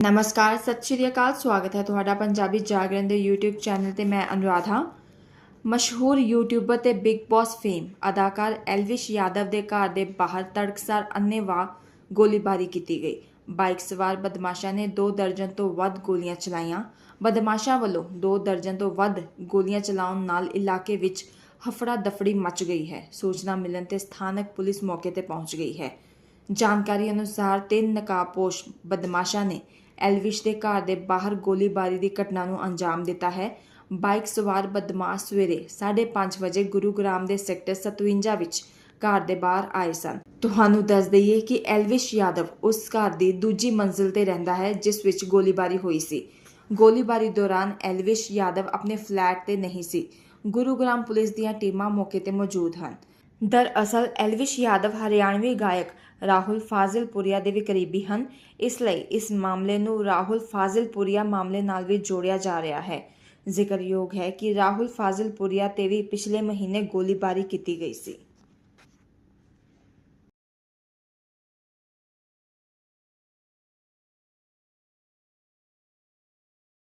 ਨਮਸਕਾਰ, ਸਤਿ ਸ਼੍ਰੀ ਅਕਾਲ, ਸਵਾਗਤ ਹੈ ਤੁਹਾਡਾ ਪੰਜਾਬੀ ਜਾਗਰਣ ਦੇ YouTube ਚੈਨਲ ਤੇ ਮੈਂ ਅਨੁਰਾਧਾ। ਮਸ਼ਹੂਰ ਯੂਟਿਊਬਰ ਤੇ ਬਿਗ ਬੌਸ ਫੇਮ ਅਦਾਕਾਰ ਐਲਵਿਸ਼ ਯਾਦਵ ਦੇ ਘਰ ਦੇ ਬਾਹਰ ਤੜਕਸਾਰ ਅੰਨ੍ਹੇਵਾਹ ਗੋਲੀਬਾਰੀ ਕੀਤੀ ਗਈ। ਬਾਈਕ ਸਵਾਰ ਬਦਮਾਸ਼ਾਂ ਨੇ 2 ਦਰਜਨ ਤੋਂ ਵੱਧ ਗੋਲੀਆਂ ਚਲਾਈਆਂ। ਬਦਮਾਸ਼ਾਂ ਵੱਲੋਂ 2 ਦਰਜਨ ਤੋਂ ਵੱਧ ਗੋਲੀਆਂ ਚਲਾਉਣ ਨਾਲ ਇਲਾਕੇ ਵਿੱਚ ਹਫੜਾ ਦਫੜੀ ਮਚ ਗਈ ਹੈ। ਸੂਚਨਾ ਮਿਲਣ ਤੇ ਸਥਾਨਕ ਪੁਲਿਸ ਮੌਕੇ ਤੇ ਪਹੁੰਚ ਗਈ ਹੈ। ਜਾਣਕਾਰੀ ਅਨੁਸਾਰ ਤਿੰਨ ਨਕਾਬਪੋਸ਼ ਬਦਮਾਸ਼ਾਂ ਨੇ ਐਲਵਿਸ਼ ਦੇ ਘਰ ਦੇ ਬਾਹਰ ਗੋਲੀਬਾਰੀ ਦੀ ਘਟਨਾ ਨੂੰ ਅੰਜਾਮ ਦਿੱਤਾ ਹੈ। ਬਾਈਕ ਸਵਾਰ ਬਦਮਾਸ਼ ਸਵੇਰੇ 5:30 ਵਜੇ ਗੁਰੂਗ੍ਰਾਮ ਦੇ ਸੈਕਟਰ 57 ਵਿੱਚ ਘਰ ਦੇ ਬਾਹਰ ਆਏ ਸਨ। ਤੁਹਾਨੂੰ ਦੱਸ ਦਈਏ ਕਿ ਐਲਵਿਸ਼ ਯਾਦਵ ਉਸ ਘਰ ਦੀ ਦੂਜੀ ਮੰਜ਼ਿਲ ਤੇ ਰਹਿੰਦਾ ਹੈ, ਜਿਸ ਵਿੱਚ ਗੋਲੀਬਾਰੀ ਹੋਈ ਸੀ। ਗੋਲੀਬਾਰੀ ਦੌਰਾਨ ਐਲਵਿਸ਼ ਯਾਦਵ ਆਪਣੇ ਫਲੈਟ ਤੇ ਨਹੀਂ ਸੀ। ਗੁਰੂਗ੍ਰਾਮ ਪੁਲਿਸ ਦੀਆਂ ਟੀਮਾਂ ਮੌਕੇ ਤੇ ਮੌਜੂਦ ਹਨ। ਦਰਅਸਲ ਐਲਵਿਸ਼ ਯਾਦਵ ਹਰਿਆਣਵੀ ਗਾਇਕ ਰਾਹੁਲ ਫਾਜ਼ਿਲਪੁਰੀਆ ਦੇ ਵੀ ਕਰੀਬੀ ਹਨ। ਇਸ ਲਈ ਇਸ ਮਾਮਲੇ ਨੂੰ ਰਾਹੁਲ ਫਾਜ਼ਿਲਪੁਰੀਆ ਮਾਮਲੇ ਨਾਲ ਵੀ ਜੋੜਿਆ ਜਾ ਰਿਹਾ ਹੈ। ਜ਼ਿਕਰਯੋਗ ਹੈ ਕਿ ਰਾਹੁਲ ਫਾਜ਼ਿਲਪੁਰੀਆ ਤੇ ਵੀ ਪਿਛਲੇ ਮਹੀਨੇ ਗੋਲੀਬਾਰੀ ਕੀਤੀ ਗਈ ਸੀ।